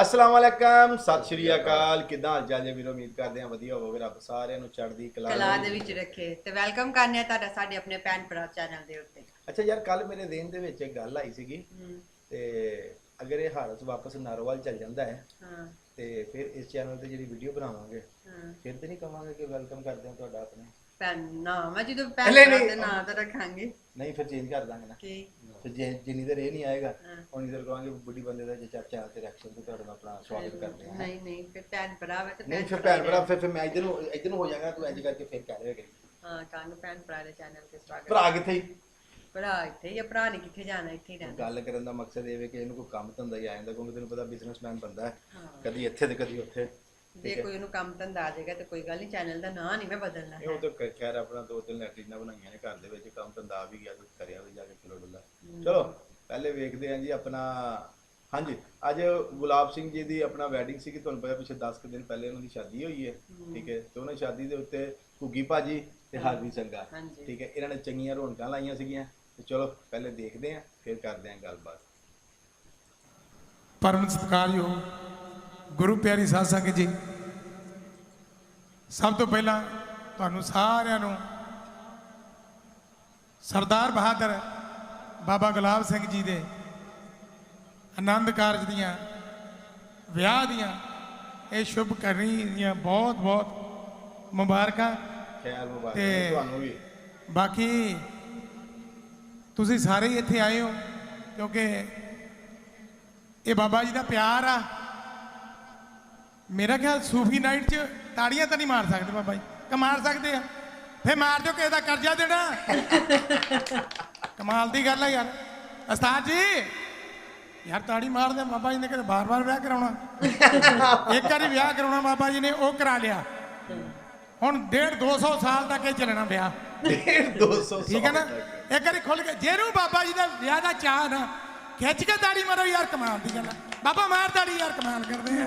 ਅਸਲਾਮ ਵਾਲੇਕਮ ਸਤਿ ਸ਼੍ਰੀ ਅਕਾਲ। ਕਿਦਾਂ ਹਾਲ ਚਾਲ ਜੀ ਵੀਰੋ? ਉਮੀਦ ਕਰਦੇ ਹਾਂ ਵਧੀਆ ਹੋਵੋਗੇ ਰੱਬ ਸਾਰਿਆਂ ਨੂੰ ਚੜ੍ਹਦੀ ਕਲਾ ਕਲਾ ਦੇ ਵਿੱਚ ਰੱਖੇ ਤੇ ਵੈਲਕਮ ਕਰਨੇ ਆ ਤੁਹਾਡਾ ਸਾਡੇ ਆਪਣੇ ਭੈਣ ਭਰਾ ਚੈਨਲ ਦੇ ਉੱਤੇ। ਅੱਛਾ ਯਾਰ ਕੱਲ ਮੇਰੇ ਦੇਨ ਦੇ ਵਿੱਚ ਇੱਕ ਗੱਲ ਆਈ ਸੀਗੀ ਤੇ ਅਗਰ ਇਹ ਹਾਲਤ ਵਾਪਸ ਨਾਰੋਵਾਲ ਚੱਲ ਜਾਂਦਾ ਹੈ ਹਾਂ। ਤੇ ਫਿਰ ਇਸ ਚੈਨਲ ਤੇ ਜਿਹੜੀ ਵੀਡੀਓ ਬਣਾਵਾਂਗੇ ਹਾਂ। ਫਿਰ ਤੇ ਨਹੀਂ ਕਵਾਂਗੇ ਕਿ ਵੈਲਕਮ ਕਰਦੇ ਹਾਂ ਤੁਹਾਡਾ ਆਪਣੇ? ਭੈਣ ਨਾਮ ਆ ਜਦੋਂ ਨਹੀਂ। ਦੇ ਨਾਂ ਤਾਂ ਰੱਖਾਂਗੇ। ਨਹੀਂ ਫਿਰ ਚੇਂਜ ਕਰ ਦਾਂਗੇ ਨਾ। ਕੀ? ਫਿਰ ਜੇ ਜਿੰਨੀ ਦੇਰ ਇਹ ਨਹੀਂ ਆਏਗਾ। ਉਨੀ ਦੇਰ ਕਹਾਂਗੇ ਬੁੱਢੀ ਬੰਦੇ ਦਾ ਜੇ ਚਰਚਾ ਤੇ ਰਿਐਕਸ਼ਨ ਤੇ ਤੁਹਾਡਾ ਆਪਣਾ ਸਵਾਗਤ ਕਰਦੇ ਹਾਂ। ਨਹੀਂ ਨਹੀਂ ਫਿਰ ਭੈਣ ਭਰਾ ਵੇ ਤੇ ਨਹੀਂ ਫਿਰ ਭੈਣ ਭਰਾ ਫਿਰ ਫਿਰ ਮੈਂ ਇਧਰ ਨੂੰ ਇਧਰ ਨੂੰ ਹੋ ਜਾਗਾ ਤੂੰ ਇੰਜ ਕਰਕੇ ਫਿਰ ਕਹਿ ਦੇਗਾ ਹਾਂ ਕਾਨੂੰ ਭੈਣ ਭਰਾ ਦੇ ਚੈਨਲ ਤੇ ਸਵਾਗਤ। ਭਰਾ ਕਿੱਥੇ ਹੀ ਭਰਾ ਇੱਥੇ ਹੀ ਆ ਭਰਾ ਨੇ ਕਿੱਥੇ ਜਾਣਾ ਇੱਥੇ ਹੀ ਰਹਿਣਾ। ਗੱਲ ਕਰਨ ਦਾ ਮਕਸਦ ਇਹ ਹੈ ਕਿ ਇਹਨੂੰ ਕੋਈ ਕੰਮ ਧੰਦਾ ਹੀ ਆ ਜਾਂਦਾ ਕਿਉਂਕਿ ਤੈਨੂੰ ਪਤਾ ਬਿਜ਼ਨਸਮੈਨ ਬੰਦਾ ਹਾਂ। ਕਦੀ ਇੱਥੇ ਤੇ ਕਦੀ ਉੱਥੇ। ਜੇ ਕੋਈ ਉਹਨੂੰ ਕੰਮ ਧੰਦਾ ਆ ਜਾਏਗਾ ਤੇ ਕੋਈ ਗੱਲ ਨਹੀਂ ਚੈਨਲ ਦਾ ਨਾਂ ਨਹੀਂ ਮੈਂ ਬਦਲਣਾ ਇਹ ਉਹ ਤਾਂ ਖੈਰ ਆਪਣਾ ਦੋ ਤਿੰਨ ਲੈਟਰੀਨਾਂ ਬਣਾਈਆਂ ਨੇ ਘਰ ਦੇ ਵਿੱਚ ਕੰਮ ਧੰਦਾ ਆ ਵੀ ਗਿਆ ਤੇ ਕਰਿਆ ਵੀ ਜਾ ਕੇ ਕਿਲੋ ਡੁੱਲਾ ਚਲੋ ਪਹਿਲੇ ਵੇਖਦੇ ਹਾਂ ਜੀ ਆਪਣਾ ਹਾਂਜੀ ਅੱਜ ਗੁਲਾਬ ਸਿੰਘ ਜੀ ਦੀ ਆਪਣਾ ਵੈਡਿੰਗ ਸੀ ਕਿ ਤੁਹਾਨੂੰ ਪਤਾ ਪਿਛੇ 10 ਕੁ ਦਿਨ ਪਹਿਲੇ ਉਹਨਾਂ ਦੀ ਸ਼ਾਦੀ ਹੋਈ ਹੈ ਠੀਕ ਹੈ ਤੇ ਉਹਨਾਂ ਦੀ ਸ਼ਾਦੀ ਦੇ ਉੱਤੇ ਘੁੱਗੀ ਭਾਜੀ ਤੇ ਹਾਰਵੀ ਸੰਗਾ ਹਾਂਜੀ। ਠੀਕ ਹੈ ਇਹਨਾਂ ਨੇ ਚੰਗੀਆਂ ਰੌਣਕਾਂ ਲਾਈਆਂ ਸੀਗੀਆਂ ਤੇ ਚਲੋ ਪਹਿਲੇ ਦੇਖਦੇ ਹਾਂ ਫਿਰ ਕਰਦੇ ਹਾਂ ਗੱਲਬਾਤ। ਪਰਮ ਸਤਿਕਾਰਯੋਗ ਗੁਰੂ ਪਿਆਰੀ ਸਾਧ ਸੰਗਤ ਜੀ ਸਭ ਤੋਂ ਪਹਿਲਾਂ ਤੁਹਾਨੂੰ ਸਾਰਿਆਂ ਨੂੰ ਸਰਦਾਰ ਬਹਾਦਰ ਬਾਬਾ ਗੁਲਾਬ ਸਿੰਘ ਜੀ ਦੇ ਆਨੰਦ ਕਾਰਜ ਦੀਆਂ ਵਿਆਹ ਦੀਆਂ ਇਹ ਸ਼ੁਭ ਕਰਨੀ ਦੀਆਂ ਬਹੁਤ ਬਹੁਤ ਮੁਬਾਰਕਾਂ ਖੈਰ ਮੁਬਾਰਕ ਤੁਹਾਨੂੰ ਵੀ। ਬਾਕੀ ਤੁਸੀਂ ਸਾਰੇ ਹੀ ਇੱਥੇ ਆਏ ਹੋ ਕਿਉਂਕਿ ਇਹ ਬਾਬਾ ਜੀ ਦਾ ਪਿਆਰ ਆ। ਮੇਰਾ ਖਿਆਲ ਸੂਫੀ ਨਾਈਟ 'ਚ ਤਾੜੀਆਂ ਤਾਂ ਨਹੀਂ ਮਾਰ ਸਕਦੇ ਬਾਬਾ ਜੀ। ਕਿ ਮਾਰ ਸਕਦੇ ਆ। ਫੇ ਮਾਰ ਦਿਓ ਕਿਸੇ ਦਾ ਕਰਜ਼ਾ ਦੇਣਾ। ਕਮਾਲ ਦੀ ਗੱਲ ਆ ਯਾਰ। ਉਸਤਾਦ ਜੀ ਯਾਰ ਤਾੜੀ ਮਾਰਦੇ ਬਾਬਾ ਜੀ ਨੇ ਕਿਤੇ ਬਾਰ-ਬਾਰ ਵਿਆਹ ਕਰਾਉਣਾ। ਇੱਕ ਵਾਰੀ ਵਿਆਹ ਕਰਾਉਣਾ ਬਾਬਾ ਜੀ ਨੇ ਉਹ ਕਰਾ ਲਿਆ। ਹੁਣ 1.5 200 ਸਾਲ ਤੱਕ ਇਹ ਚੱਲਣਾ ਵਿਆਹ। 200 ਠੀਕ ਹੈ ਨਾ? ਇੱਕ ਵਾਰੀ ਖੁੱਲ ਕੇ ਜਿਹਨੂੰ ਬਾਬਾ ਜੀ ਦਾ ਵਿਆਹ ਦਾ ਚਾਹ ਨਾ ਖਿੱਚ ਕੇ ਦਾੜੀ ਮਾਰੋ ਯਾਰ ਕਮਾਲ ਦੀ ਗੱਲ ਆ। ਬਾਬਾ ਮਾਰ ਦਾੜੀ ਯਾਰ ਕਮਾਲ ਕਰਦੇ ਆ।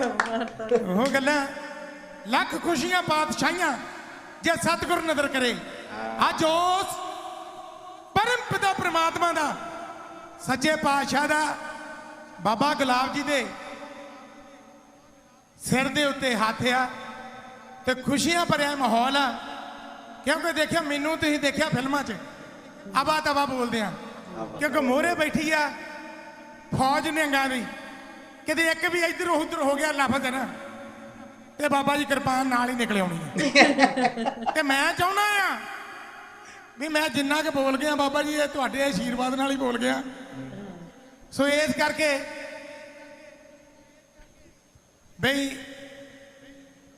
ਉਹ ਗੱਲਾਂ, ਲੱਖ ਖੁਸ਼ੀਆਂ ਪਾਤਸ਼ਾਹੀਆਂ ਜੇ ਸਤਿਗੁਰ ਨਜ਼ਰ ਕਰੇ। ਅੱਜ ਉਸ ਪਰਮ ਪਿਤਾ ਪ੍ਰਮਾਤਮਾ ਦਾ, ਸੱਚੇ ਪਾਤਸ਼ਾਹ ਦਾ, ਬਾਬਾ ਗੁਲਾਬ ਜੀ ਦੇ ਸਿਰ ਦੇ ਉੱਤੇ ਹੱਥ ਆ ਤੇ ਖੁਸ਼ੀਆਂ ਭਰਿਆ ਮਾਹੌਲ ਆ। ਕਿਉਂਕਿ ਦੇਖਿਆ ਮੈਨੂੰ ਤੁਸੀਂ ਦੇਖਿਆ ਫਿਲਮਾਂ 'ਚ ਆਬਾ ਤਵਾ ਬੋਲਦੇ ਆ। ਕਿਉਂਕਿ ਮੋਹਰੇ ਬੈਠੀ ਆ, ਫੌਜ ਨਿਹੰਗਾਂ ਦੀ ਕਿਤੇ ਇੱਕ ਵੀ ਇੱਧਰ ਉੱਧਰ ਹੋ ਗਿਆ ਲਫ਼ਜ਼ ਨਾ ਤੇ ਬਾਬਾ ਜੀ ਕਿਰਪਾਨ ਨਾਲ ਹੀ ਨਿਕਲ ਆਉਣੀ ਆ। ਤੇ ਮੈਂ ਚਾਹੁੰਦਾ ਆ ਵੀ ਮੈਂ ਜਿੰਨਾ ਕੁ ਬੋਲ ਗਿਆ ਬਾਬਾ ਜੀ ਇਹ ਤੁਹਾਡੇ ਆਸ਼ੀਰਵਾਦ ਨਾਲ ਹੀ ਬੋਲ ਗਿਆ। ਸੋ ਇਸ ਕਰਕੇ ਬਈ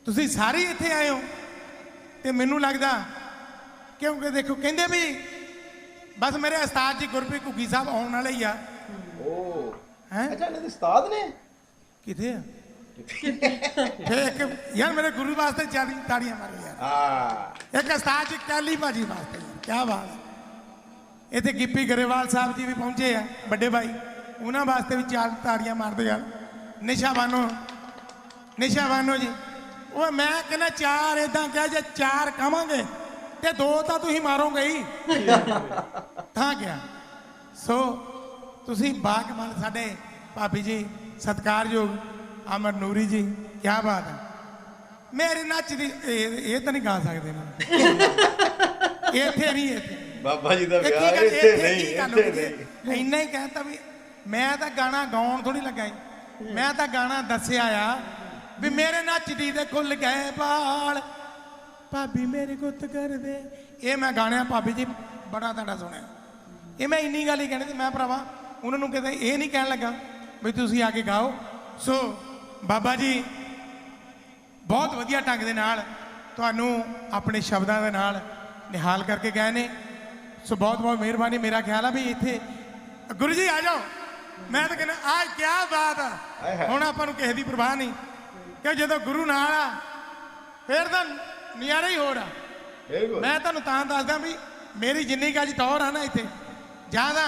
ਤੁਸੀਂ ਸਾਰੇ ਹੀ ਇੱਥੇ ਆਏ ਹੋ ਤੇ ਮੈਨੂੰ ਲੱਗਦਾ ਕਿਉਂਕਿ ਦੇਖੋ ਕਹਿੰਦੇ ਵੀ ਬਸ ਮੇਰੇ ਉਸਤਾਦ ਜੀ ਗੁਰਪ੍ਰੀਤ ਘੁੱਗੀ ਸਾਹਿਬ ਆਉਣ ਵਾਲੇ ਹੀ ਆ। ਓ। ਹੈ? ਅੱਛਾ ਇਹਨਾਂ ਦੇ ਉਸਤਾਦ ਨੇ? ਕਿੱਥੇ ਆ? ਫੇ ਇੱਕ ਯਾਰ ਮੇਰੇ ਗੁਰੂ ਵਾਸਤੇ ਚਾਲੀ ਤਾੜੀਆਂ ਮਾਰੋ ਯਾਰ। ਹਾਂ। ਇੱਕ ਉਸਤਾਦ ਜੀ ਕਾਲੀ ਬਾਜੀ ਵਾਸਤੇ ਕੀ ਬਾਤ। ਇੱਥੇ ਗਿੱਪੀ ਗਰੇਵਾਲ ਸਾਹਿਬ ਜੀ ਵੀ ਪਹੁੰਚੇ ਆ ਵੱਡੇ ਭਾਈ। ਉਹਨਾਂ ਵਾਸਤੇ ਵੀ ਚਾਰ ਤਾੜੀਆਂ ਮਾਰਦੇ ਯਾਰ ਨਿਸ਼ਾ ਬਾਨੋ ਨਿਸ਼ਾ ਬਾਨੋ ਜੀ। ਉਹ ਮੈਂ ਕਹਿੰਦਾ ਚਾਰ ਇਦਾਂ ਕਿਹਾ ਜੇ ਚਾਰ ਕਵਾਂਗੇ ਤੇ ਦੋ ਤਾਂ ਤੁਸੀਂ ਮਾਰੋਗੇ ਹੀ। ਤਾਂ ਗਿਆ ਸੋ ਤੁਸੀਂ ਬਾਗਮਨ ਸਾਡੇ ਭਾਬੀ ਜੀ ਸਤਿਕਾਰਯੋਗ ਅਮਰ ਨੂਰੀ ਜੀ ਕੀ ਬਾਤ ਹੈ। ਮੇਰੇ ਨੱਚ ਦੀ ਇਹ ਤਾਂ ਨਹੀਂ ਗਾ ਸਕਦੇ ਨਾ ਇੱਥੇ ਨਹੀਂ ਇੱਥੇ। ਬਾਬਾ ਜੀ ਦਾ ਵਿਆਹ ਇੱਥੇ ਨਹੀਂ ਇੱਥੇ? ਨਹੀਂ। ਇੰਨਾ ਹੀ ਕਹਿਤਾ ਵੀ ਮੈਂ ਤਾਂ ਗਾਣਾ ਗਾਉਣ ਥੋੜੀ ਲੱਗਾ ਮੈਂ ਤਾਂ ਗਾਣਾ ਦੱਸਿਆ ਆ ਵੀ ਮੇਰੇ ਨੱਚਦੀ ਦੇ ਖੁੱਲ ਗਏ ਬਾਲ ਭਾਬੀ ਮੇਰੇ ਗੁੱਤ ਕਰਦੇ। ਇਹ ਮੈਂ ਗਾਣਿਆ ਭਾਬੀ ਜੀ ਬੜਾ ਤੁਹਾਡਾ ਸੁਣਿਆ। ਇਹ ਮੈਂ ਇੰਨੀ ਗੱਲ ਹੀ ਕਹਿਣੀ ਸੀ ਮੈਂ ਭਰਾਵਾ ਉਹਨਾਂ ਨੂੰ ਕਹਿੰਦਾ ਇਹ ਨਹੀਂ ਕਹਿਣ ਲੱਗਾ ਵੀ ਤੁਸੀਂ ਆ ਕੇ ਗਾਓ ਸੋ ਬਾਬਾ ਜੀ ਬਹੁਤ ਵਧੀਆ ਢੰਗ ਦੇ ਨਾਲ ਤੁਹਾਨੂੰ ਆਪਣੇ ਸ਼ਬਦਾਂ ਦੇ ਨਾਲ ਨਿਹਾਲ ਕਰਕੇ ਗਏ ਨੇ। ਸੋ ਬਹੁਤ ਬਹੁਤ ਮਿਹਰਬਾਨੀ। ਮੇਰਾ ਖਿਆਲ ਆ ਵੀ ਇੱਥੇ ਗੁਰੂ ਜੀ ਆ ਜਾਓ। ਮੈਂ ਤਾਂ ਕਹਿੰਦਾ ਆ ਕੀ ਬਾਤ ਆ। ਹੁਣ ਆਪਾਂ ਨੂੰ ਕਿਸੇ ਦੀ ਪਰਵਾਹ ਨਹੀਂ। ਕਿ ਜਦੋਂ ਗੁਰੂ ਨਾਲ ਆ ਫੇਰ ਤਾਂ ਨਜ਼ਾਰਾ ਹੀ ਹੋਰ ਆ। ਬਿਲਕੁਲ। ਮੈਂ ਤੁਹਾਨੂੰ ਤਾਂ ਦੱਸਦਾ ਵੀ ਮੇਰੀ ਜਿੰਨੀ ਕੁ ਅੱਜ ਟੌਰ ਆ ਨਾ ਇੱਥੇ ਜ਼ਿਆਦਾ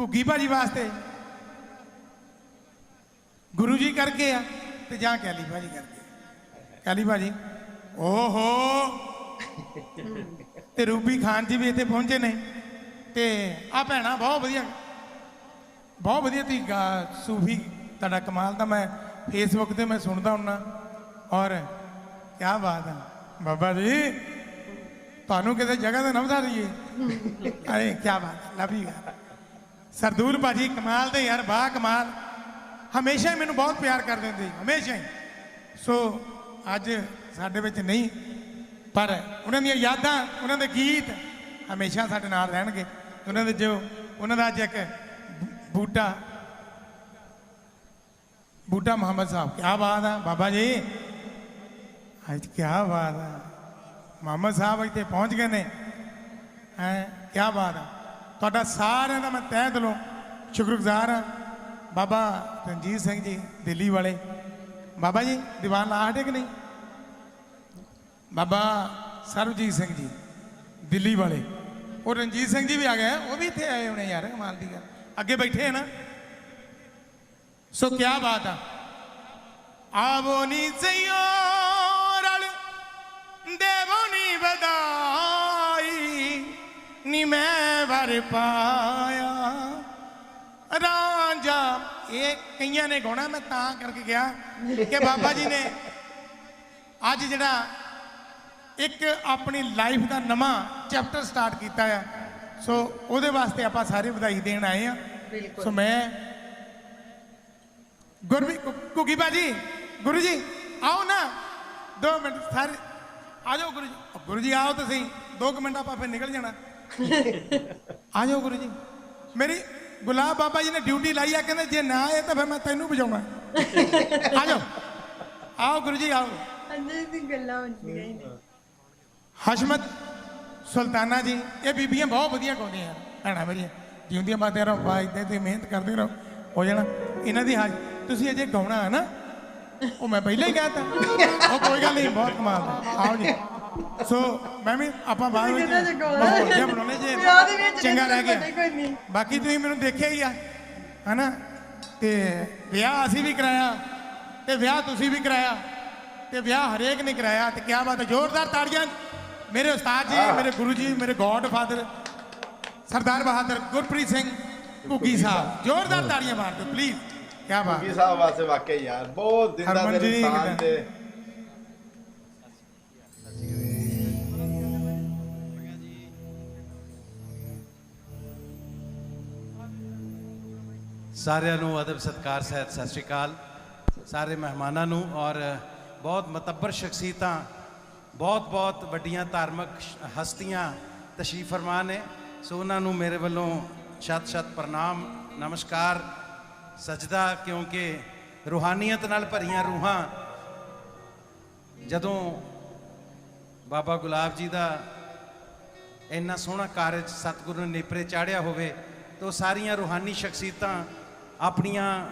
ਘੁੱਗੀ ਭਾਜੀ ਵਾਸਤੇ। ਗੁਰੂ ਜੀ ਕਰਕੇ ਆ ਤੇ ਜਾਂ ਕੈਲੀ ਭਾਜੀ ਕਰਕੇ। ਕੈਲੀ ਭਾਜੀ, ਓਹੋ। ਤੇ ਰੂਬੀ ਖਾਨ ਜੀ ਵੀ ਇੱਥੇ ਪਹੁੰਚੇ ਨੇ। ਤੇ ਆ ਭੈਣਾ ਬਹੁਤ ਵਧੀਆ। ਬਹੁਤ ਵਧੀਆ ਤੁਸੀਂ ਸੂਫੀ, ਤੁਹਾਡਾ ਕਮਾਲ ਤਾਂ ਮੈਂ ਫੇਸਬੁੱਕ ਤੇ ਮੈਂ ਸੁਣਦਾ ਹੁੰਨਾ। ਔਰ ਕੀ ਬਾਤ ਹੈ ਬਾਬਾ ਜੀ, ਤੁਹਾਨੂੰ ਕਿਸੇ ਜਗ੍ਹਾ ਤੇ ਨਾ ਵਧਾ ਦਈਏ। ਅਰੇ ਕੀ ਬਾਤ ਲਵ ਯੂ ਸਰਦੂਲ ਭਾਜੀ ਕਮਾਲ ਦੇ ਯਾਰ ਬਾ ਕਮਾਲ। ਹਮੇਸ਼ਾ ਹੀ ਮੈਨੂੰ ਬਹੁਤ ਪਿਆਰ ਕਰਦੇ ਹੁੰਦੇ ਸੀ, ਹਮੇਸ਼ਾ ਹੀ। ਸੋ ਅੱਜ ਸਾਡੇ ਵਿੱਚ ਨਹੀਂ ਪਰ ਉਹਨਾਂ ਦੀਆਂ ਯਾਦਾਂ ਉਹਨਾਂ ਦੇ ਗੀਤ ਹਮੇਸ਼ਾ ਸਾਡੇ ਨਾਲ ਰਹਿਣਗੇ। ਉਹਨਾਂ ਦੇ ਜੋ ਉਹਨਾਂ ਦਾ ਅੱਜ ਇੱਕ ਬੂਟਾ ਬੂਟਾ ਮੁਹੰਮਦ ਸਾਹਿਬ ਕੀ ਬਾਤ ਆ ਬਾਬਾ ਜੀ। ਅੱਜ ਕੀ ਬਾਤ ਆ। ਮੁਹੰਮਦ ਸਾਹਿਬ ਇੱਥੇ ਪਹੁੰਚ ਗਏ ਨੇ। ਹੈ ਕੀ ਬਾਤ ਆ। ਤੁਹਾਡਾ ਸਾਰਿਆਂ ਦਾ ਮੈਂ ਤਹਿ ਦਿਲੋਂ ਸ਼ੁਕਰਗੁਜ਼ਾਰ ਹਾਂ। ਬਾਬਾ ਰਣਜੀਤ ਸਿੰਘ ਜੀ, ਦਿੱਲੀ ਵਾਲੇ। ਬਾਬਾ ਜੀ, ਦੀਵਾਨ ਲਾ ਹਟੇ ਕਿ ਨਹੀਂ? ਬਾਬਾ ਸਰਬਜੀਤ ਸਿੰਘ ਜੀ, ਦਿੱਲੀ ਵਾਲੇ। ਉਹ ਰਣਜੀਤ ਸਿੰਘ ਜੀ ਵੀ ਆ ਗਏ। ਉਹ ਵੀ ਇੱਥੇ ਆਏ ਹੋਣੇ ਯਾਰ, ਕਮਾਲ ਦੀ ਗੱਲ। ਅੱਗੇ ਬੈਠੇ ਹੈ ਨਾ। ਸੋ ਕੀ ਬਾਤ ਆ। ਆਵੋ ਨੀ ਸਈਓ ਵਰ ਪਾਇਆ। ਰਾਂਝਾ ਇਹ ਕਈਆਂ ਨੇ ਗਾਉਣਾ ਮੈਂ ਤਾਂ ਕਰਕੇ ਗਿਆ ਕਿ ਬਾਬਾ ਜੀ ਨੇ ਅੱਜ ਜਿਹੜਾ ਇੱਕ ਆਪਣੀ ਲਾਈਫ ਦਾ ਨਵਾਂ ਚੈਪਟਰ ਸਟਾਰਟ ਕੀਤਾ ਆ। ਸੋ ਉਹਦੇ ਵਾਸਤੇ ਆਪਾਂ ਸਾਰੇ ਵਧਾਈ ਦੇਣ ਆਏ ਆ। ਸੋ ਮੈਂ ਗੁਰਵੀ ਕੁਕੀ ਬਾਜੀ ਗੁਰੂ ਜੀ ਆਓ ਨਾ। 2 ਮਿੰਟ ਸਾਰੇ ਆ ਜਾਓ ਗੁਰੂ ਜੀ। ਗੁਰੂ ਜੀ ਆਓ ਤੁਸੀਂ। 2 ਮਿੰਟ ਆਪਾਂ ਫਿਰ ਨਿਕਲ ਜਾਣਾ। ਆ ਜਾਓ ਗੁਰੂ ਜੀ ਮੇਰੀ ਗੁਲਾਬ ਬਾਬਾ ਜੀ ਨੇ ਡਿਊਟੀ ਲਾਈ ਆ ਕਹਿੰਦੇ ਜੇ ਨਾ ਆਏ ਤਾਂ ਫਿਰ ਮੈਂ ਤੈਨੂੰ ਵਜਾਉਣਾ। ਆ ਜਾਓ ਆਓ ਗੁਰੂ ਜੀ ਆਓ। ਅੰਦਰ ਦੀ ਗੱਲਾਂ ਹੁੰਦੀਆਂ ਹੀ ਨੇ। ਹਸ਼ਮਤ ਸੁਲਤਾਨਾ ਜੀ ਇਹ ਬੀਬੀਆਂ ਬਹੁਤ ਵਧੀਆ ਗਾਉਂਦੀਆਂ ਭੈਣਾਂ ਮੇਰੀਆਂ। ਜਿਉਂਦੀਆਂ ਮਾਤੇ ਰਹੋ ਬਾ ਇਦਾਂ ਤੇ ਮਿਹਨਤ ਕਰਦੇ ਰਹੋ ਹੋ ਜਾਣਾ। ਇਹਨਾਂ ਦੀ ਹਾਜ ਤੁਸੀਂ ਅਜੇ ਗਾਉਣਾ ਹੈ ਨਾ? ਉਹ ਮੈਂ ਪਹਿਲਾਂ ਹੀ ਕਹਿਤਾ। ਉਹ ਕੋਈ ਗੱਲ ਨਹੀਂ ਬਹੁਤ ਕਮਾਲ ਆਓ ਜੀ। ਸੋ ਮੈਂ ਵੀ ਆਪਾਂ ਬਾਅਦ ਵਿੱਚ? ਮਾਹੌਲ ਜਿਹਾ ਬਣਾਉਣੇ ਵਿਆਹ ਦੇ ਵਿੱਚ ਜੇ ਚੰਗਾ ਰਹਿ ਗਿਆ। ਬਾਕੀ ਤੁਸੀਂ ਮੈਨੂੰ ਦੇਖਿਆ ਹੀ ਆ ਹਨਾ? ਤੇ ਵਿਆਹ ਅਸੀਂ ਵੀ ਕਰਾਇਆ ਤੇ ਵਿਆਹ ਤੁਸੀਂ ਵੀ ਕਰਾਇਆ ਤੇ ਵਿਆਹ ਹਰੇਕ ਨੇ ਕਰਾਇਆ ਤੇ ਕਿਆ ਬਾਤ ਹੈ ਜ਼ੋਰਦਾਰ ਤਾੜੀਆਂ। ਮੇਰੇ ਉਸਤਾਦ ਜੀ ਮੇਰੇ ਗੁਰੂ ਜੀ ਮੇਰੇ ਗੋਡ ਫਾਦਰ ਸਰਦਾਰ ਬਹਾਦਰ ਗੁਰਪ੍ਰੀਤ ਸਿੰਘ ਘੁੱਗੀ ਸਾਹਿਬ। ਜ਼ੋਰਦਾਰ ਤਾੜੀਆਂ ਮਾਰ ਦਿਓ ਪਲੀਜ਼ ਕਿਆ ਬਾਤ ਕੀ ਸਾਹਿਬ ਵਾਸਤੇ ਵਾਕਈ ਯਾਰ ਬਹੁਤ ਦਿਨ ਦਾ ਇਨਸਾਨ? ਤੇ ਸਾਰਿਆਂ ਨੂੰ ਅਦਬ ਸਤਕਾਰ, ਸਹਿਤ ਸਤਿ ਸ਼੍ਰੀ ਅਕਾਲ। ਸਾਰੇ ਮਹਿਮਾਨਾਂ ਨੂੰ ਔਰ ਬਹੁਤ ਮਤੱਬਰ ਸ਼ਖਸੀਅਤਾਂ, ਬਹੁਤ ਬਹੁਤ ਵੱਡੀਆਂ ਧਾਰਮਿਕ ਹਸਤੀਆਂ ਤਸ਼ਰੀਫ ਫਰਮਾ ਨੇ। ਸੋ ਉਹਨਾਂ ਨੂੰ ਮੇਰੇ ਵੱਲੋਂ ਸ਼ਤ ਸ਼ਤ ਪ੍ਰਣਾਮ, ਨਮਸਕਾਰ। ਸਜਦਾ ਕਿਉਂਕਿ ਰੂਹਾਨੀਅਤ ਨਾਲ ਭਰੀਆਂ ਰੂਹਾਂ ਜਦੋਂ ਬਾਬਾ ਗੁਲਾਬ ਜੀ ਦਾ ਇੰਨਾ ਸੋਹਣਾ ਕਾਰਜ ਸਤਿਗੁਰੂ ਨੇ ਨੇਪਰੇ ਚਾੜਿਆ ਹੋਵੇ, ਤਾਂ ਉਹ ਸਾਰੀਆਂ ਰੂਹਾਨੀ ਸ਼ਖਸੀਅਤਾਂ ਆਪਣੀਆਂ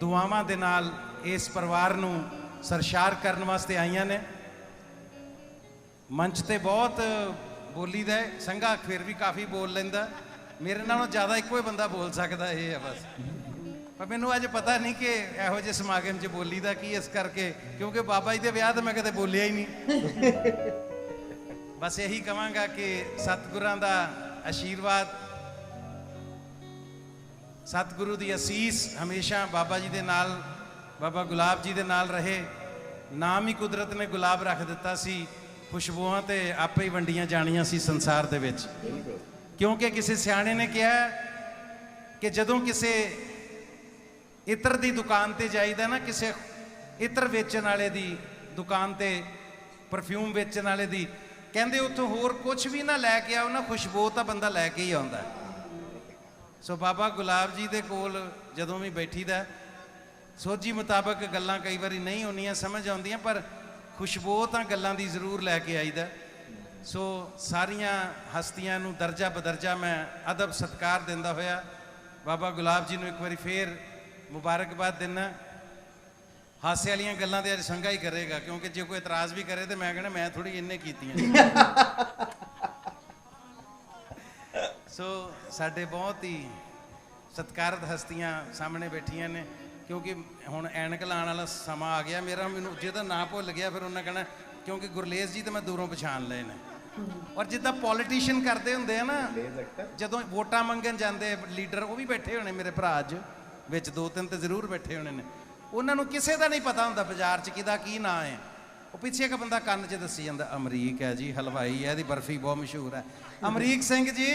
ਦੁਆਵਾਂ ਦੇ ਨਾਲ ਇਸ ਪਰਿਵਾਰ ਨੂੰ ਸਰਸ਼ਾਰ ਕਰਨ ਵਾਸਤੇ ਆਈਆਂ ਨੇ। ਮੰਚ ਤੇ ਬਹੁਤ ਬੋਲੀਦਾ ਹੈ, ਸੰਘਾ ਫਿਰ ਵੀ ਕਾਫੀ ਬੋਲ ਲੈਂਦਾ। ਮੇਰੇ ਨਾਲੋਂ ਜ਼ਿਆਦਾ ਇੱਕੋ ਹੀ ਬੰਦਾ ਬੋਲ ਸਕਦਾ ਇਹ ਆ ਬਸ। ਪਰ ਮੈਨੂੰ ਅੱਜ ਪਤਾ ਨਹੀਂ ਕਿ ਇਹੋ ਜਿਹੇ ਸਮਾਗਮ 'ਚ ਬੋਲੀਦਾ ਕੀ ਇਸ ਕਰਕੇ, ਕਿਉਂਕਿ ਬਾਬਾ ਜੀ ਦੇ ਵਿਆਹ ਤੇ ਮੈਂ ਕਦੇ ਬੋਲਿਆ ਹੀ ਨਹੀਂ। ਬਸ ਇਹੀ ਕਹਾਂਗਾ ਕਿ ਸਤਿਗੁਰਾਂ ਦਾ ਆਸ਼ੀਰਵਾਦ ਸਤਿਗੁਰੂ ਦੀ ਅਸੀਸ ਹਮੇਸ਼ਾ ਬਾਬਾ ਜੀ ਦੇ ਨਾਲ, ਬਾਬਾ ਗੁਲਾਬ ਜੀ ਦੇ ਨਾਲ ਰਹੇ। ਨਾਮ ਹੀ ਕੁਦਰਤ ਨੇ ਗੁਲਾਬ ਰੱਖ ਦਿੱਤਾ ਸੀ। ਖੁਸ਼ਬੂਆਂ ਤੇ ਆਪੇ ਹੀ ਵੰਡੀਆਂ ਜਾਣੀਆਂ ਸੀ ਸੰਸਾਰ ਦੇ ਵਿੱਚ। ਕਿਉਂਕਿ ਕਿਸੇ ਸਿਆਣੇ ਨੇ ਕਿਹਾ ਕਿ ਜਦੋਂ ਕਿਸੇ ਇਤਰ ਦੀ ਦੁਕਾਨ ਤੇ ਜਾਈਦਾ ਨਾ, ਕਿਸੇ ਇਤਰ ਵੇਚਣ ਵਾਲੇ ਦੀ ਦੁਕਾਨ ਤੇ ਪਰਫਿਊਮ ਵੇਚਣ ਵਾਲੇ ਦੀ, ਕਹਿੰਦੇ ਉੱਥੋਂ ਹੋਰ ਕੁਝ ਵੀ ਨਾ ਲੈ ਕੇ ਆਓ, ਨਾ ਖੁਸ਼ਬੂ ਤਾਂ ਬੰਦਾ ਲੈ ਕੇ ਹੀ ਆਉਂਦਾ। ਸੋ ਬਾਬਾ ਗੁਲਾਬ ਜੀ ਦੇ ਕੋਲ ਜਦੋਂ ਵੀ ਬੈਠੀਦਾ, ਸੋਝੀ ਮੁਤਾਬਕ ਗੱਲਾਂ ਕਈ ਵਾਰੀ ਨਹੀਂ ਹੁੰਦੀਆਂ, ਸਮਝ ਆਉਂਦੀਆਂ, ਪਰ ਖੁਸ਼ਬੋ ਤਾਂ ਗੱਲਾਂ ਦੀ ਜ਼ਰੂਰ ਲੈ ਕੇ ਆਈਦਾ। ਸੋ ਸਾਰੀਆਂ ਹਸਤੀਆਂ ਨੂੰ ਦਰਜਾ ਬਦਰਜਾ ਮੈਂ ਅਦਬ ਸਤਕਾਰ ਦਿੰਦਾ ਹੋਇਆ, ਬਾਬਾ ਗੁਲਾਬ ਜੀ ਨੂੰ ਇੱਕ ਵਾਰੀ ਫੇਰ ਮੁਬਾਰਕਬਾਦ ਦਿੰਦਾ ਹਾਸੇ ਵਾਲੀਆਂ ਗੱਲਾਂ ਤੇ ਅੱਜ ਸੰਗਾ ਹੀ ਕਰੇਗਾ, ਕਿਉਂਕਿ ਜੇ ਕੋਈ ਇਤਰਾਜ਼ ਵੀ ਕਰੇ ਤੇ ਮੈਂ ਕਹਿੰਦਾ, ਮੈਂ ਥੋੜੀ ਇੰਨੇ ਕੀਤੀਆਂ ਸੋ ਸਾਡੇ ਬਹੁਤ ਹੀ ਸਤਿਕਾਰਤ ਹਸਤੀਆਂ ਸਾਹਮਣੇ ਬੈਠੀਆਂ ਨੇ ਕਿਉਂਕਿ ਹੁਣ ਐਨਕ ਲਾਉਣ ਵਾਲਾ ਸਮਾਂ ਆ ਗਿਆ। ਮੇਰਾ ਮੈਨੂੰ ਜਿਹਦਾ ਨਾਂ ਭੁੱਲ ਗਿਆ ਫਿਰ ਉਹਨਾਂ ਕਹਿਣਾ ਕਿਉਂਕਿ ਗੁਰਲੇਸ ਜੀ ਤੇ ਮੈਂ ਦੂਰੋਂ ਪਛਾਣ ਲਏ ਨੇ। ਔਰ ਜਿੱਦਾਂ ਪੋਲੀਟੀਸ਼ੀਅਨ ਕਰਦੇ ਹੁੰਦੇ ਆ ਨਾ ਜਦੋਂ ਵੋਟਾਂ ਮੰਗਣ ਜਾਂਦੇ ਲੀਡਰ ਉਹ ਵੀ ਬੈਠੇ ਹੋਣੇ ਮੇਰੇ ਭਰਾ ਅੱਜ ਵਿੱਚ ਦੋ ਤਿੰਨ ਤੇ ਜ਼ਰੂਰ ਬੈਠੇ ਹੋਣੇ ਨੇ। ਉਹਨਾਂ ਨੂੰ ਕਿਸੇ ਦਾ ਨਹੀਂ ਪਤਾ ਹੁੰਦਾ ਬਾਜ਼ਾਰ 'ਚ ਕਿਹਦਾ ਕੀ ਨਾਂ ਹੈ। ਉਹ ਪਿੱਛੇ ਇੱਕ ਬੰਦਾ ਕੰਨ 'ਚ ਦੱਸੀ ਜਾਂਦਾ, ਅਮਰੀਕ ਹੈ ਜੀ, ਹਲਵਾਈ ਹੈ, ਇਹਦੀ ਬਰਫੀ ਬਹੁਤ ਮਸ਼ਹੂਰ ਹੈ। ਅਮਰੀਕ ਸਿੰਘ ਜੀ,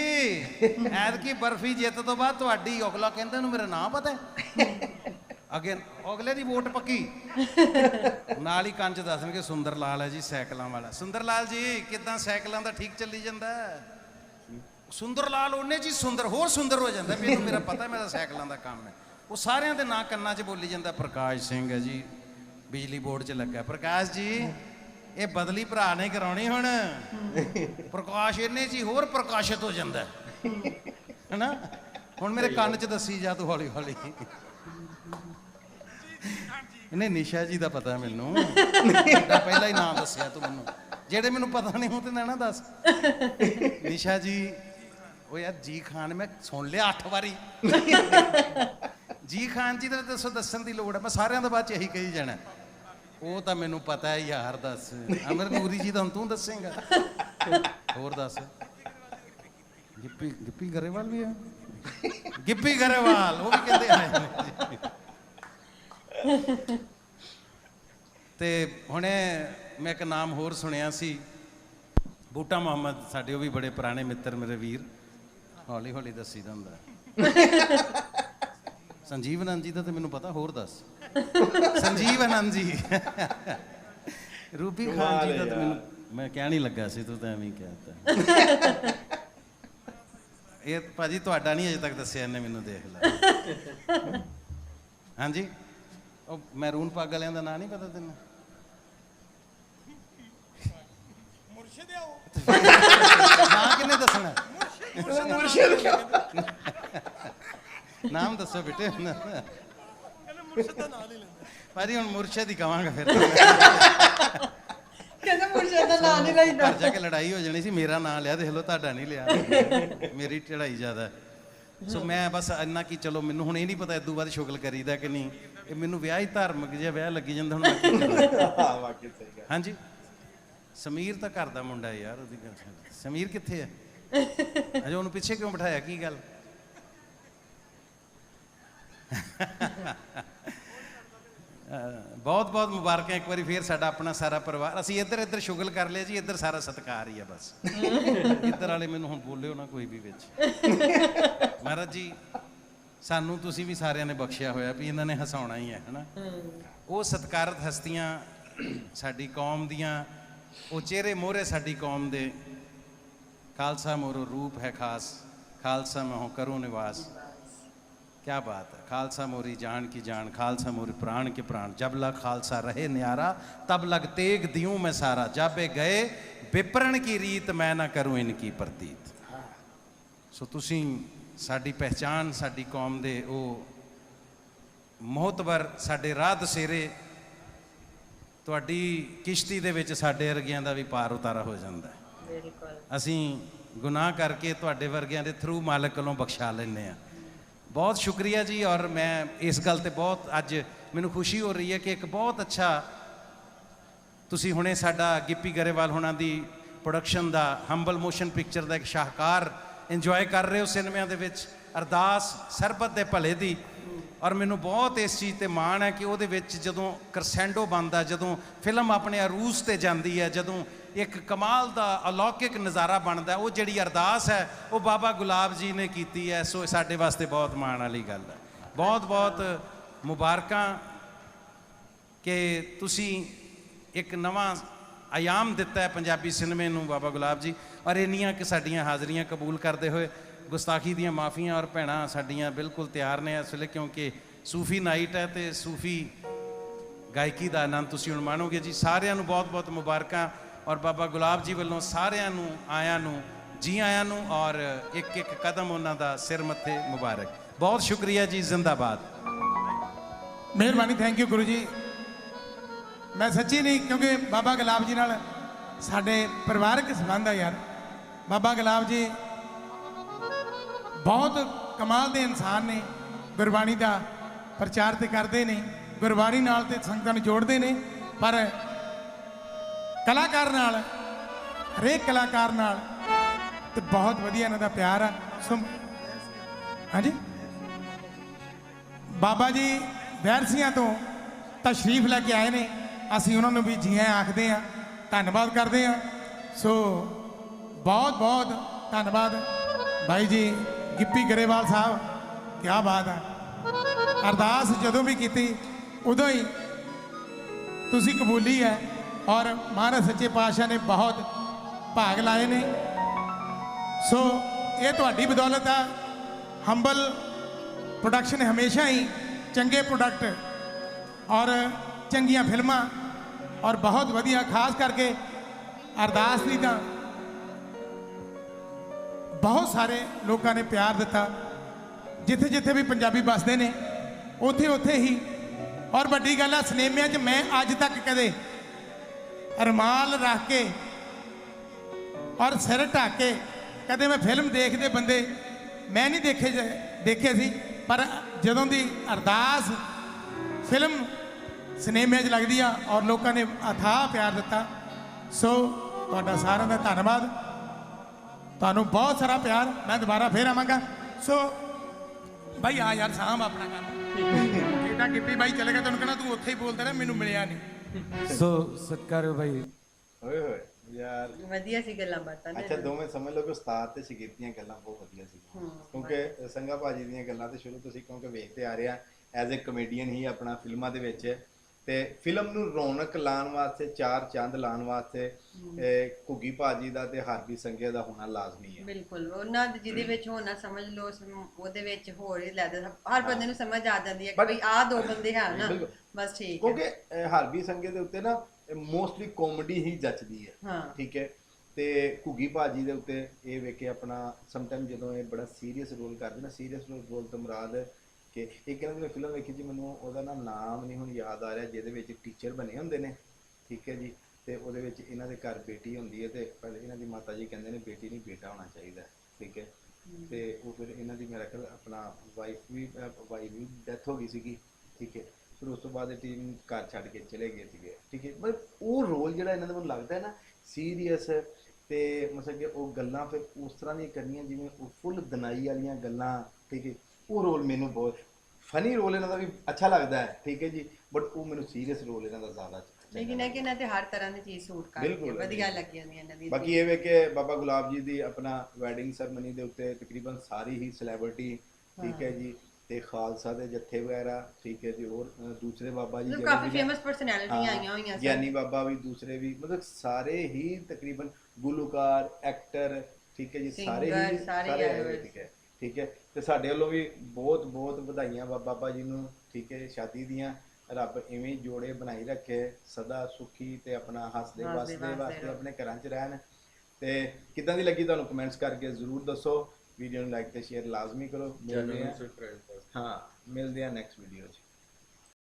ਐਤਕੀ ਬਰਫੀ ਜਿੱਤ ਤੋਂ ਬਾਅਦ ਤੁਹਾਡੀ ਅਗਲਾ ਕਹਿੰਦਾ ਨੂੰ ਮੇਰਾ ਨਾਂ ਪਤਾ ਹੈ? ਅਗੇ ਅਗਲੇ ਦੀ ਵੋਟ ਪੱਕੀ? ਨਾਲ ਹੀ ਕੰਨ 'ਚ ਦੱਸਣਗੇ ਸੁੰਦਰ ਲਾਲ ਹੈ ਜੀ, ਸਾਈਕਲਾਂ ਵਾਲਾ। ਸੁੰਦਰ ਲਾਲ ਜੀ, ਕਿਦਾਂ ਸਾਈਕਲਾਂ ਦਾ ਠੀਕ ਚੱਲੀ ਜਾਂਦਾ? ਸੁੰਦਰ ਲਾਲ ਉਹਨੇ ਜੀ ਸੁੰਦਰ, ਹੋਰ ਸੁੰਦਰ ਹੋ ਜਾਂਦਾ। ਮੈਨੂੰ ਮੇਰਾ ਪਤਾ, ਮੇਰਾ ਸਾਈਕਲਾਂ ਦਾ ਕੰਮ ਹੈ। ਉਹ ਸਾਰਿਆਂ ਦੇ ਨਾਂ ਕੰਨਾਂ 'ਚ ਬੋਲੀ ਜਾਂਦਾ, ਪ੍ਰਕਾਸ਼ ਸਿੰਘ ਹੈ ਜੀ ਬਿਜਲੀ ਬੋਰਡ 'ਚ ਲੱਗਾ। ਪ੍ਰਕਾਸ਼ ਜੀ, ਇਹ ਬਦਲੀ ਭਰਾ ਨੇ ਕਰਾਉਣੀ ਹੁਣ। ਪ੍ਰਕਾਸ਼ ਇਹਨੇ ਜੀ ਹੋਰ ਪ੍ਰਕਾਸ਼ਿਤ ਹੋ ਜਾਂਦਾ ਹੈਨਾ? ਹੁਣ ਮੇਰੇ ਕੰਨ 'ਚ ਦੱਸੀ ਜਾ ਤੂੰ ਹੌਲੀ ਹੌਲੀ। ਇਹਨੇ ਨਿਸ਼ਾ ਜੀ ਦਾ ਪਤਾ ਮੈਨੂੰ। ਇਹਦਾ ਪਹਿਲਾਂ ਹੀ ਨਾਮ ਦੱਸਿਆ ਤੂੰ ਮੈਨੂੰ। ਜਿਹੜੇ ਮੈਨੂੰ ਪਤਾ ਨਹੀਂ ਉਹ ਤੇ ਨਾ ਦੱਸ। ਨਿਸ਼ਾ ਜੀ, ਉਹ ਯਾਰ ਜੀ ਖਾਨ, ਮੈਂ ਸੁਣ ਲਿਆ 8 ਵਾਰੀ। ਜੀ ਖਾਨ ਜੀ ਦਾ ਦੱਸੋ ਦੱਸਣ ਦੀ ਲੋੜ ਹੈ। ਮੈਂ ਸਾਰਿਆਂ ਦਾ ਬਾਅਦ ਚ ਇਹੀ ਕਹੀ ਜਾਣਾ। ਉਹ ਤਾਂ ਮੈਨੂੰ ਪਤਾ ਹੈ, ਯਾਰ ਦੱਸ। ਅਮਰ ਨੂਰੀ ਜੀ ਦਾ ਹੁਣ ਤੂੰ ਦੱਸੇਂਗਾ। ਹੋਰ ਦੱਸ। ਗਿੱਪੀ ਗਿੱਪੀ ਗਰੇਵਾਲ ਵੀ ਆ ਗਿੱਪੀ ਗਰੇਵਾਲ, ਉਹ ਵੀ ਕਹਿੰਦੇ ਆਏ ਤੇ ਹੁਣੇ ਮੈਂ ਇੱਕ ਨਾਮ ਹੋਰ ਸੁਣਿਆ ਸੀ। ਬੂਟਾ ਮੁਹੰਮਦ, ਸਾਡੇ ਉਹ ਵੀ ਬੜੇ ਪੁਰਾਣੇ ਮਿੱਤਰ ਮੇਰੇ ਵੀਰ। ਹੌਲੀ ਹੌਲੀ ਦੱਸੀ ਦਾ ਹੁੰਦਾ। ਸੰਜੀਵ ਆਨੰਦ ਜੀ ਦਾ ਤੇ ਮੈਨੂੰ ਪਤਾ ਹੋਰ ਦੱਸ। ਸੰਜੀਵ ਆਨੰਦ ਜੀ। ਰੂਬੀ ਖਾਨ ਜੀ ਦਾ ਤੇ ਮੈਨੂੰ ਮੈਂ ਕਹਿ ਨਹੀਂ ਲੱਗਾ ਸੀ ਤੂੰ ਤਾਂ ਐਵੇਂ ਹੀ ਕਹਿਤਾ ਇਹ ਭਾਜੀ ਤੁਹਾਡਾ ਨਹੀਂ ਅਜੇ ਤੱਕ ਦੱਸਿਆ ਇਹਨੇ ਮੈਨੂੰ ਦੇਖ ਲੈ ਹਾਂਜੀ? ਉਹ ਮੈਰੂਨ ਪੱਗ ਵਾਲਿਆਂ ਦਾ ਨਾਂ ਨਹੀਂ ਪਤਾ ਤੈਨੂੰ? ਮੁਰਸ਼ਿਦ ਆ ਉਹ। ਨਾਂ ਕਿੰਨੇ ਦੱਸਣਾ? ਨਾਮ ਦੱਸੋ ਬੇਟੇ ਕਹਿੰਦੇ ਮੁਰਸ਼ਿਦ ਦਾ ਨਾਂ ਨਹੀਂ ਲੈਂਦਾ ਭਾਜੀ ਹੁਣ ਮੁਰਸ਼ਦ ਹੀ ਕਵਾਂਗਾ ਫਿਰ ਕਹਿੰਦਾ ਮੁਰਸ਼ਦ ਦਾ ਨਾਂ ਨਹੀਂ ਲਈਦਾ ਘਰ ਜਾ ਕੇ ਲੜਾਈ ਹੋ ਜਾਣੀ ਸੀ ਮੇਰਾ ਨਾਂ ਲਿਆ ਦੇਖ ਲਓ ਤੁਹਾਡਾ ਨਹੀਂ ਲਿਆ ਮੇਰੀ ਚੜਾਈ ਜ਼ਿਆਦਾ। ਸੋ ਮੈਂ ਬਸ ਇੰਨਾ ਕੀ ਚਲੋ ਮੈਨੂੰ ਹੁਣ ਇਹ ਨਹੀਂ ਪਤਾ ਇਦੋਂ ਬਾਅਦ ਸ਼ੁਗਲ ਕਰੀਦਾ ਕਿ ਨਹੀਂ ਇਹ ਮੈਨੂੰ ਵਿਆਹ ਹੀ ਧਾਰਮਿਕ ਜਿਹਾ ਵਿਆਹ ਲੱਗੀ ਜਾਂਦਾ ਹੁਣ ਮੈਂ ਕੀ ਕਰਾਂ ਹਾਂ ਵਾਕਈ ਸਹੀ ਗੱਲ ਹਾਂਜੀ ਸਮੀਰ ਤਾਂ ਘਰ ਦਾ ਮੁੰਡਾ ਹੈ ਯਾਰ ਉਹਦੀ ਗੱਲ ਛੱਡ। ਸਮੀਰ ਕਿੱਥੇ ਹੈ ਅਜੇ ਉਹਨੂੰ ਪਿੱਛੇ ਕਿਉਂ ਬਿਠਾਇਆ ਕੀ ਗੱਲ ਬਹੁਤ ਬਹੁਤ ਮੁਬਾਰਕਾਂ ਇੱਕ ਵਾਰੀ ਫੇਰ ਸਾਡਾ ਆਪਣਾ ਸਾਰਾ ਪਰਿਵਾਰ। ਅਸੀਂ ਇੱਧਰ ਇੱਧਰ ਸ਼ੁਗਲ ਕਰ ਲਿਆ ਜੀ ਇੱਧਰ ਸਾਰਾ ਸਤਿਕਾਰ ਹੀ ਆ ਬਸ। ਇੱਧਰ ਵਾਲੇ ਮੈਨੂੰ ਹੁਣ ਬੋਲਿਓ ਨਾ ਕੋਈ ਵੀ ਵਿੱਚ। ਮਹਾਰਾਜ ਜੀ ਸਾਨੂੰ ਤੁਸੀਂ ਵੀ ਸਾਰਿਆਂ ਨੇ ਬਖਸ਼ਿਆ ਹੋਇਆ ਵੀ ਇਹਨਾਂ ਨੇ ਹਸਾਉਣਾ ਹੀ ਹੈ ਹਨਾ? ਉਹ ਸਤਿਕਾਰਤ ਹਸਤੀਆਂ ਸਾਡੀ ਕੌਮ ਦੀਆਂ ਉਹ ਚਿਹਰੇ ਮੋਹਰੇ ਸਾਡੀ ਕੌਮ ਦੇ। ਖਾਲਸਾ ਮੋਰੋ ਰੂਪ ਹੈ ਖਾਸ ਖਾਲਸਾ ਮਹੋ ਕਰੋ ਨਿਵਾਸ। क्या बात है खालसा मोरी जान की जान खालसा मोरी प्राण के प्राण जब लग खालसा रहे न्यारा तब लग तेग दियूं मैं सारा जब ये गए विपरण की रीत मैं ना करूं इनकी प्रतीत ਸੋ ਤੁਸੀਂ ਸਾਡੀ ਪਹਿਚਾਨ ਸਾਡੀ ਕੌਮ ਦੇ ਉਹ ਮੋਹਤਵਰ ਸਾਡੇ ਰਾਹ ਦਸੇਰੇ ਤੁਹਾਡੀ ਕਿਸ਼ਤੀ ਦੇ ਵਿੱਚ ਸਾਡੇ ਵਰਗਿਆਂ ਦਾ ਵੀ ਪਾਰ ਉਤਾਰਾ ਹੋ ਜਾਂਦਾ ਹੈ ਬਿਲਕੁਲ ਅਸੀਂ ਗੁਨਾਹ ਕਰਕੇ ਤੁਹਾਡੇ ਵਰਗਿਆਂ ਦੇ ਥਰੂ ਮਾਲਕ ਕੋਲੋਂ ਬਖਸ਼ਾ ਲੈਂਦੇ ਆ ਬਹੁਤ ਸ਼ੁਕਰੀਆ ਜੀ ਔਰ ਮੈਂ ਇਸ ਗੱਲ ਤੇ ਬਹੁਤ ਅੱਜ ਮੈਨੂੰ ਖੁਸ਼ੀ ਹੋ ਰਹੀ ਹੈ ਕਿ ਇੱਕ ਬਹੁਤ ਅੱਛਾ ਤੁਸੀਂ ਹੁਣੇ ਸਾਡਾ ਗਿੱਪੀ ਗਰੇਵਾਲ ਹੁਣਾਂ ਦੀ ਪ੍ਰੋਡਕਸ਼ਨ ਦਾ ਹੰਬਲ ਮੋਸ਼ਨ ਪਿਕਚਰ ਦਾ ਇੱਕ ਸ਼ਾਹਕਾਰ ਇੰਜੋਏ ਕਰ ਰਹੇ ਹੋ ਸਿਨੇਮਿਆਂ ਦੇ ਵਿੱਚ, ਅਰਦਾਸ ਸਰਬਤ ਦੇ ਭਲੇ ਦੀ। ਔਰ ਮੈਨੂੰ ਬਹੁਤ ਇਸ ਚੀਜ਼ ਤੇ ਮਾਣ ਹੈ ਕਿ ਉਹਦੇ ਵਿੱਚ ਜਦੋਂ ਕਰਸੈਂਡੋ ਬਣਦਾ, ਜਦੋਂ ਫਿਲਮ ਆਪਣੇ ਅਰੂਸ ਤੇ ਜਾਂਦੀ ਹੈ, ਜਦੋਂ ਇੱਕ ਕਮਾਲ ਦਾ ਅਲੌਕਿਕ ਨਜ਼ਾਰਾ ਬਣਦਾ ਉਹ ਜਿਹੜੀ ਅਰਦਾਸ ਹੈ, ਉਹ ਬਾਬਾ ਗੁਲਾਬ ਜੀ ਨੇ ਕੀਤੀ ਹੈ। ਸੋ ਸਾਡੇ ਵਾਸਤੇ ਬਹੁਤ ਮਾਣ ਵਾਲੀ ਗੱਲ ਹੈ। ਬਹੁਤ ਬਹੁਤ ਮੁਬਾਰਕਾਂ ਕਿ ਤੁਸੀਂ ਇੱਕ ਨਵਾਂ ਆਯਾਮ ਦਿੱਤਾ ਹੈ ਪੰਜਾਬੀ ਸਿਨੇਮੇ ਨੂੰ ਬਾਬਾ ਗੁਲਾਬ ਜੀ। ਔਰ ਇੰਨੀਆਂ ਕਿ ਸਾਡੀਆਂ ਹਾਜ਼ਰੀਆਂ ਕਬੂਲ ਕਰਦੇ ਹੋਏ ਗੁਸਤਾਖੀ ਦੀਆਂ ਮਾਫੀਆਂ ਔਰ ਭੈਣਾਂ ਸਾਡੀਆਂ ਬਿਲਕੁਲ ਤਿਆਰ ਨੇ ਇਸ ਵੇਲੇ ਕਿਉਂਕਿ ਸੂਫੀ ਨਾਈਟ ਹੈ ਤੇ ਸੂਫੀ ਗਾਇਕੀ ਦਾ ਆਨੰਦ ਤੁਸੀਂ ਹੁਣ ਮਾਣੋਗੇ ਜੀ। ਸਾਰਿਆਂ ਨੂੰ ਬਹੁਤ-ਬਹੁਤ ਮੁਬਾਰਕਾਂ। ਔਰ ਬਾਬਾ ਗੁਲਾਬ ਜੀ ਵੱਲੋਂ ਸਾਰਿਆਂ ਨੂੰ, ਆਇਆਂ ਨੂੰ ਜੀ ਆਇਆਂ ਨੂੰ ਔਰ ਇੱਕ ਇੱਕ ਕਦਮ ਉਹਨਾਂ ਦਾ ਸਿਰ ਮੱਥੇ ਮੁਬਾਰਕ। ਬਹੁਤ ਸ਼ੁਕਰੀਆ ਜੀ, ਜ਼ਿੰਦਾਬਾਦ। ਮਿਹਰਬਾਨੀ ਥੈਂਕ ਯੂ ਗੁਰੂ ਜੀ। ਮੈਂ ਸੱਚੀ ਨਹੀਂ, ਕਿਉਂਕਿ ਬਾਬਾ ਗੁਲਾਬ ਜੀ ਨਾਲ ਸਾਡੇ ਪਰਿਵਾਰਕ ਸੰਬੰਧ ਆ ਯਾਰ। ਬਾਬਾ ਗੁਲਾਬ ਜੀ ਬਹੁਤ ਕਮਾਲ ਦੇ ਇਨਸਾਨ ਨੇ, ਗੁਰਬਾਣੀ ਦਾ ਪ੍ਰਚਾਰ ਤੇ ਕਰਦੇ ਨੇ, ਗੁਰਬਾਣੀ ਨਾਲ ਤੇ ਸੰਗਤਾਂ ਨੂੰ ਜੋੜਦੇ ਨੇ, ਪਰ ਕਲਾਕਾਰ ਨਾਲ, ਹਰੇਕ ਕਲਾਕਾਰ ਨਾਲ ਤੇ ਬਹੁਤ ਵਧੀਆ ਇਹਨਾਂ ਦਾ ਪਿਆਰ ਆ। ਸੋ ਹਾਂਜੀ? ਬਾਬਾ ਜੀ ਵੈਰਸੀਆਂ ਤੋਂ ਤਸ਼ਰੀਫ ਲੈ ਕੇ ਆਏ ਨੇ। ਅਸੀਂ ਉਹਨਾਂ ਨੂੰ ਵੀ ਜੀ ਆਇਆਂ ਆਖਦੇ ਆ ਧੰਨਵਾਦ ਕਰਦੇ ਆ ਸੋ ਬਹੁਤ ਬਹੁਤ ਧੰਨਵਾਦ ਭਾਈ ਜੀ, ਗਿੱਪੀ ਗਰੇਵਾਲ ਸਾਹਿਬ। ਕੀ ਬਾਤ ਹੈ ਅਰਦਾਸ ਜਦੋਂ ਵੀ ਕੀਤੀ, ਉਦੋਂ ਹੀ ਤੁਸੀਂ ਕਬੂਲੀ ਹੈ। ਔਰ ਮਹਾਰਾਜ ਸੱਚੇ ਪਾਤਸ਼ਾਹ ਨੇ ਬਹੁਤ ਭਾਗ ਲਾਏ ਨੇ। ਸੋ ਇਹ ਤੁਹਾਡੀ ਬਦੌਲਤ ਆ। ਹੰਬਲ ਪ੍ਰੋਡਕਸ਼ਨ ਹਮੇਸ਼ਾ ਹੀ ਚੰਗੇ ਪ੍ਰੋਡਕਟ ਔਰ ਚੰਗੀਆਂ ਫਿਲਮਾਂ ਔਰ ਬਹੁਤ ਵਧੀਆ, ਖਾਸ ਕਰਕੇ ਅਰਦਾਸ ਦੀ ਤਾਂ ਬਹੁਤ ਸਾਰੇ ਲੋਕਾਂ ਨੇ ਪਿਆਰ ਦਿੱਤਾ। ਜਿੱਥੇ ਜਿੱਥੇ ਵੀ ਪੰਜਾਬੀ ਵੱਸਦੇ ਨੇ, ਉੱਥੇ ਉੱਥੇ ਹੀ। ਔਰ ਵੱਡੀ ਗੱਲ ਆ, ਸਿਨੇਮਿਆਂ 'ਚ ਮੈਂ ਅੱਜ ਤੱਕ ਕਦੇ ਰਮਾਲ ਰੱਖ ਕੇ ਔਰ ਸਿਰ ਢੱਕ ਕੇ ਕਦੇ ਮੈਂ ਫਿਲਮ ਦੇਖਦੇ ਬੰਦੇ ਮੈਂ ਨਹੀਂ ਦੇਖੇ ਜ- ਦੇਖੇ ਸੀ ਪਰ ਜਦੋਂ ਦੀ ਅਰਦਾਸ ਫਿਲਮ ਸਿਨੇਮੇ 'ਚ ਲੱਗਦੀ ਆ ਔਰ ਲੋਕਾਂ ਨੇ ਅਥਾਹ ਪਿਆਰ ਦਿੱਤਾ ਸੋ ਤੁਹਾਡਾ ਸਾਰਿਆਂ ਦਾ ਧੰਨਵਾਦ। ਤੁਹਾਨੂੰ ਬਹੁਤ ਸਾਰਾ ਪਿਆਰ ਮੈਂ ਦੁਬਾਰਾ ਫੇਰ ਆਵਾਂਗਾ। ਸੋ ਭਾਈ ਆ ਯਾਰ ਸਾਂਭ ਆਪਣਾ ਕੰਮ। ਕਿਹਦਾ ਗਿੱਪੀ ਬਾਈ ਚਲੇ ਗਿਆ ਤੈਨੂੰ ਕਹਿੰਦਾ ਤੂੰ ਉੱਥੇ ਹੀ ਬੋਲਦਾ ਰਿਹਾ ਮੈਨੂੰ ਮਿਲਿਆ ਨਹੀਂ। ਸੋ ਸਤਿਕਾਰਯੋਗ ਭਾਈ। ਓਏ ਹੋਏ ਯਾਰ। ਵਧੀਆ ਸੀ ਗੱਲਾਂ ਬਾਤਾਂ ਨੇ ਅੱਛਾ ਦੋਵੇਂ ਸਮਝ ਲਓ ਕਿ ਉਸਤਾਦ ਤੇ ਸ਼ਾਗਿਰਦ ਦੀਆਂ ਗੱਲਾਂ ਬਹੁਤ ਵਧੀਆ ਸੀ। ਕਿਉਂਕਿ ਸੰਗਾ ਭਾਜੀ ਦੀਆਂ ਗੱਲਾਂ ਤੇ ਸ਼ੁਰੂ ਤੋਂ ਸੀ ਕਿਉਂਕਿ ਵੇਖਦੇ ਆ ਰਹੇ ਆ ਐਜ਼ ਅ ਕਮੇਡੀਅਨ ਹੀ ਆਪਣਾ ਫਿਲਮਾਂ ਦੇ ਵਿੱਚ ਤੇ ਫਿਲਮ ਨੂੰ ਰੌਣਕ ਲਾਉਣ ਵਾਸਤੇ ਚਾਰ ਚੰਦ ਲਾਉਣ ਵਾਸਤੇ ਇਹ ਘੁੱਗੀ ਭਾਜੀ ਦਾ ਤੇ ਹਾਰਬੀ ਸੰਗੇ ਦਾ ਹੋਣਾ ਲਾਜ਼ਮੀ ਹੈ ਬਿਲਕੁਲ ਉਹਨਾਂ ਦੇ ਜਿਹਦੇ ਵਿੱਚ ਹੋਣਾ ਸਮਝ ਲਓ ਉਹਦੇ ਵਿੱਚ ਹੋਰ ਹੀ ਲੈ ਦੇ ਹਰ ਬੰਦੇ ਨੂੰ ਸਮਝ ਆ ਜਾਂਦੀ ਹੈ ਕਿ But- ਆਹ ਦੋ ਬੰਦੇ ਹਨ ਨਾ ਬਿਲਕੁਲ। ਬਸ ਠੀਕ ਹੈ। ਕਿਉਂਕਿ ਅਹ, ਹਾਰਬੀ ਦੇ ਉੱਤੇ ਨਾ ਮੋਸਟਲੀ ਕਾਮੇਡੀ ਹੀ ਜੱਚਦੀ ਹੈ। ਹਾਂ। ਠੀਕ ਹੈ? ਤੇ ਘੁੱਗੀ ਭਾਜੀ ਦੇ ਉੱਤੇ ਇਹ ਵੇਖੇ ਆਪਣਾ ਸਮਟਾਈਮ ਜਦੋਂ ਇਹ ਬੜਾ ਸੀਰੀਅਸ ਰੋਲ ਕਰਦੇ ਨਾ ਸੀਰੀਅਸ ਰੋਲ ਤੋਂ ਮੁਰਾਦ ਕਿ। ਇੱਕ ਇਹਨਾਂ ਦੀ ਮੈਂ ਫਿਲਮ ਵੇਖੀ ਜੀ? ਮੈਨੂੰ ਉਹਦਾ ਨਾ ਨਾਮ ਨਹੀਂ ਹੁਣ ਯਾਦ ਆ ਰਿਹਾ ਜਿਹਦੇ ਵਿੱਚ ਟੀਚਰ ਬਣੇ ਹੁੰਦੇ ਨੇ। ਠੀਕ ਹੈ ਜੀ? ਤੇ ਉਹਦੇ ਵਿੱਚ ਇਹਨਾਂ ਦੇ ਘਰ ਬੇਟੀ ਹੁੰਦੀ ਹੈ ਤੇ ਪਹਿਲੇ ਇਹਨਾਂ ਦੀ ਮਾਤਾ ਜੀ ਕਹਿੰਦੇ ਨੇ ਬੇਟੀ ਨਹੀਂ ਬੇਟਾ ਹੋਣਾ ਚਾਹੀਦਾ ਠੀਕ ਹੈ? ਤੇ ਉਹ ਫਿਰ ਇਹਨਾਂ ਦੀ ਮੇਰਾ ਖਿਆਲ ਆਪਣਾ ਵਾਈਫ ਵੀ ਵਾਈਫ ਵੀ ਡੈਥ ਹੋ ਗਈ ਸੀਗੀ। ਠੀਕ ਹੈ? ਫਿਰ ਉਸ ਤੋਂ ਬਾਅਦ ਇਹ ਟੀਮ ਘਰ ਛੱਡ ਕੇ ਚਲੇ ਗਏ ਸੀਗੇ। ਠੀਕ ਹੈ? ਪਰ ਉਹ ਰੋਲ ਜਿਹੜਾ ਇਹਨਾਂ ਦਾ ਮੈਨੂੰ ਲੱਗਦਾ ਹੈ ਨਾ ਸੀਰੀਅਸ ਤੇ ਮਤਲਬ ਕਿ ਉਹ ਗੱਲਾਂ ਫਿਰ ਉਸ ਤਰ੍ਹਾਂ ਦੀਆਂ ਕਰਨੀਆਂ ਜਿਵੇਂ ਉਹ ਫੁੱਲ ਦਨਾਈ ਵਾਲੀਆਂ ਗੱਲਾਂ। ਠੀਕ ਹੈ? ਉਹ ਰੋਲ ਮੈਨੂੰ ਬਹੁਤ ਫਨੀ ਰੋਲ ਇਹਨਾਂ ਦਾ ਵੀ ਅੱਛਾ ਲੱਗਦਾ ਹੈ ਠੀਕ ਹੈ ਜੀ ਬਟ ਉਹ ਮੈਨੂੰ ਸੀਰੀਅਸ ਰੋਲ ਇਹਨਾਂ ਦਾ ਜ਼ਿਆਦਾ ਅੱਛਾ ਲੇਕਿਨ ਇਹ ਕਿ ਇਹਨਾਂ ਤੇ ਹਰ ਤਰ੍ਹਾਂ ਦੀ ਚੀਜ਼ ਸੂਟ ਕਰਦੀ ਹੈ ਬਿਲਕੁਲ, ਵਧੀਆ ਲੱਗੀ ਜਾਂਦੀ ਇਹਨਾਂ ਦੀ ਬਾਕੀ ਇਹ ਵੇ ਕਿ ਬਾਬਾ ਗੁਲਾਬ ਜੀ ਦੀ ਆਪਣਾ ਵੈਡਿੰਗ ਸਰਮਨੀ ਦੇ ਉੱਤੇ ਤਕਰੀਬਨ ਸਾਰੀ ਹੀ ਸੈਲੀਬ੍ਰਿਟੀ ਠੀਕ ਹੈ ਜੀ ਤੇ ਖਾਲਸਾ ਦੇ ਜੱਥੇ ਵਗੈਰਾ ਠੀਕ ਹੈ ਜੀ ਹੋਰ ਅ, ਦੂਸਰੇ ਬਾਬਾ ਜੀ ਮਤਲਬ ਜਿਹੜੇ ਕਾਫੀ ਵੀ ਨੇ, ਫੇਮਸ ਪਰਸਨੈਲਿਟੀਆਂ ਹਾਂ, ਆਈਆਂ ਹੋਈਆਂ ਗਿਆਨੀ ਬਾਬਾ ਵੀ ਦੂਸਰੇ ਵੀ ਮਤਲਬ ਸਾਰੇ ਹੀ ਤਕਰੀਬਨ ਗੁਲੂਕਾਰ ਐਕਟਰ ਠੀਕ ਹੈ ਜੀ ਸਾਰੇ Singer, ਹੀ ਸਾਰੇ ਆਏ ਹੋਏ ਠੀਕ ਹੈ ਠੀਕ ਹੈ। ਤੇ ਸਾਡੇ ਵੱਲੋਂ ਵੀ ਬਹੁਤ ਬਹੁਤ ਵਧਾਈਆਂ ਬਾਬਾ ਬਾਬਾ ਜੀ ਨੂੰ ਠੀਕ ਹੈ ਸ਼ਾਦੀ ਦੀਆਂ। ਰੱਬ ਇਵੇਂ ਜੋੜੇ ਬਣਾਈ ਰੱਖੇ ਸਦਾ ਸੁਖੀ ਤੇ ਆਪਣਾ ਹੱਸਦੇ ਵਸਦੇ ਵਸਦੇ ਵਾਸਤੇ। ਆਪਣੇ ਘਰਾਂ 'ਚ ਰਹਿਣ। ਤੇ ਕਿੱਦਾਂ ਦੀ ਲੱਗੀ ਤੁਹਾਨੂੰ ਕਮੈਂਟਸ ਕਰਕੇ ਜ਼ਰੂਰ ਦੱਸੋ। ਵੀਡੀਓ ਨੂੰ ਲਾਈਕ ਤੇ ਸ਼ੇਅਰ ਲਾਜ਼ਮੀ ਕਰੋ। ਮਿਲਦੇ ਹਾਂ। ਹਾਂ ਮਿਲਦੇ ਹਾਂ ਨੈਕਸਟ ਵੀਡੀਓ 'ਚ।